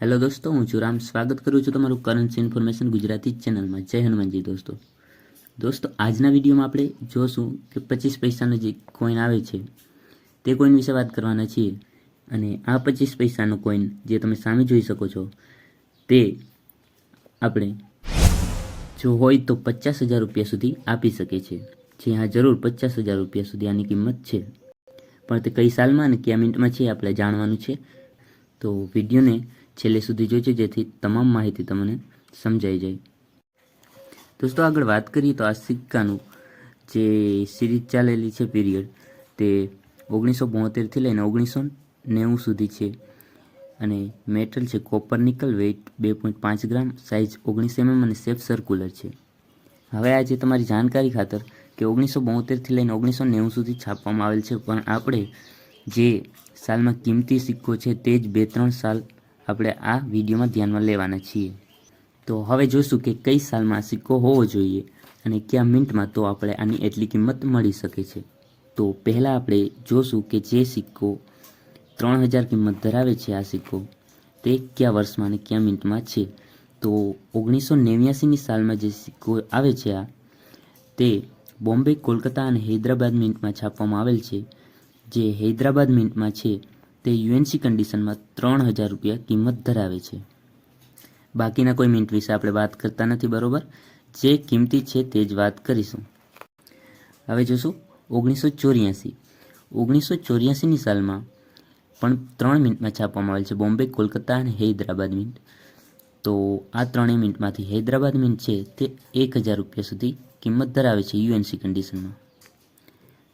Hello દોસ્તો, હું છું રામ. સ્વાગત કરું છું તમારું કરન્સી ઇન્ફોર્મેશન ગુજરાતી ચેનલમાં. જય હનુમાનજી દોસ્તો. દોસ્તો, આજના વિડીયોમાં આપણે જોશું કે પચીસ પૈસાનો જે કોઈન આવે છે, તે કોઈન વિશે વાત કરવાના છીએ. અને આ પચીસ પૈસાનો કોઈન જે તમે સામે જોઈ શકો છો, તે આપણે જો હોય તો પચાસ હજાર રૂપિયા સુધી આપી શકે છે જે હા, જરૂર પચાસ હજાર રૂપિયા સુધી આની કિંમત છે. પણ તે કઈ સાલમાં અને કયા મિનિટમાં છે આપણે જાણવાનું છે. તો વિડીયોને છેલ્લે સુધી જોજો જેથી તમામ માહિતી તમને સમજાઈ જાય. દોસ્તો, આગળ વાત કરીએ તો આ સિક્કાનું જે સિરીઝ ચાલેલી છે પીરિયડ, તે ઓગણીસો બોતેરથી લઈને ઓગણીસો નેવું સુધી છે. અને મેટલ છે કોપર નિકલ, વેઇટ બે પોઈન્ટ પાંચ ગ્રામ, સાઇઝ ઓગણીસ એમએમ અને શેપ સર્ક્યુલર છે. હવે આજે તમારી જાણકારી ખાતર કે ઓગણીસો બોતેરથી લઈને ઓગણીસો નેવું સુધી છાપવામાં આવેલ છે, પણ આપણે જે સાલમાં કિંમતી સિક્કો છે, તે જ બે ત્રણ સાલ આપણે આ વિડીયોમાં ધ્યાનમાં લેવાના છીએ. તો હવે જોઈશું કે કઈ સાલમાં આ સિક્કો હોવો જોઈએ અને કયા મિનિટમાં તો આપણે આની એટલી કિંમત મળી શકે છે. તો પહેલાં આપણે જોશું કે જે સિક્કો ત્રણ હજાર કિંમત ધરાવે છે આ સિક્કો, તે કયા વર્ષમાં અને કયા મિનિટમાં છે. તો ઓગણીસો નેવ્યાસીની સાલમાં જે સિક્કો આવે છે આ, તે બોમ્બે, કોલકાતા અને હૈદરાબાદ મિન્ટમાં છાપવામાં આવેલ છે. જે હૈદરાબાદ મિન્ટમાં છે તે યુએનસી કન્ડિશનમાં ત્રણ હજાર રૂપિયા કિંમત ધરાવે છે. બાકીના કોઈ મિન્ટ વિશે આપણે વાત કરતા નથી, બરાબર? જે કિંમતી છે તે જ વાત કરીશું. હવે જોશું, ઓગણીસો ચોર્યાસી. ઓગણીસો ચોર્યાસીની સાલમાં પણ ત્રણ મિનિટમાં છાપવામાં આવેલ છે બોમ્બે, કોલકાતા અને હૈદરાબાદ મિન્ટ. તો આ ત્રણેય મિનિટમાંથી હૈદરાબાદ મિન્ટ છે તે એક હજાર રૂપિયા સુધી કિંમત ધરાવે છે યુએનસી કન્ડિશનમાં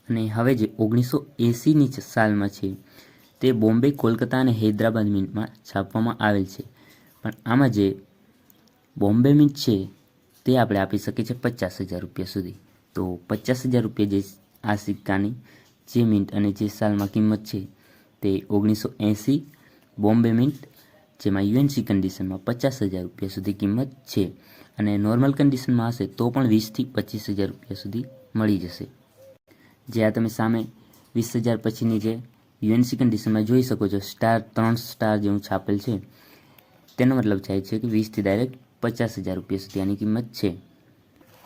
અને હવે જે ઓગણીસો એંસીની સાલમાં છે તે બોમ્બે, કોલકાતા અને હૈદરાબાદ મિન્ટમાં છાપવામાં આવેલ છે. પણ આમાં જે બોમ્બે મિન્ટ છે, તે આપણે આપી શકીએ છીએ પચાસ હજાર રૂપિયા સુધી. તો પચાસ હજાર રૂપિયા જે આ સિક્કાની જે મિન્ટ અને જે સાલમાં કિંમત છે, તે ઓગણીસો એંસી બોમ્બે મિન્ટ, જેમાં યુએનસી કન્ડિશનમાં પચાસ હજાર રૂપિયા સુધી કિંમત છે. અને નોર્મલ કન્ડિશનમાં હશે, તો પણ વીસથી પચીસ હજાર રૂપિયા સુધી મળી જશે. જે આ તમે સામે વીસ હજાર પછીની જે યુએનસી કન્ડિશનમાં જોઈ શકો છો. સ્ટાર ત્રણ સ્ટાર જેવું છાપેલ છે. તેનો મતલબ થાય છે કે વીસથી ડાયરેક્ટ પચાસ હજાર રૂપિયા સુધી આની કિંમત છે.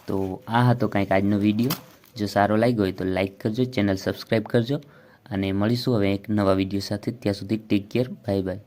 તો આ હતો કંઈક આજનો વીડિયો જો સારો લાગ્યો હોય તો લાઇક કરજો ચેનલ સબસ્ક્રાઈબ કરજો. અને મળીશું હવે એક નવા વીડિયો સાથે. ત્યાં સુધી ટેક કેર બાય બાય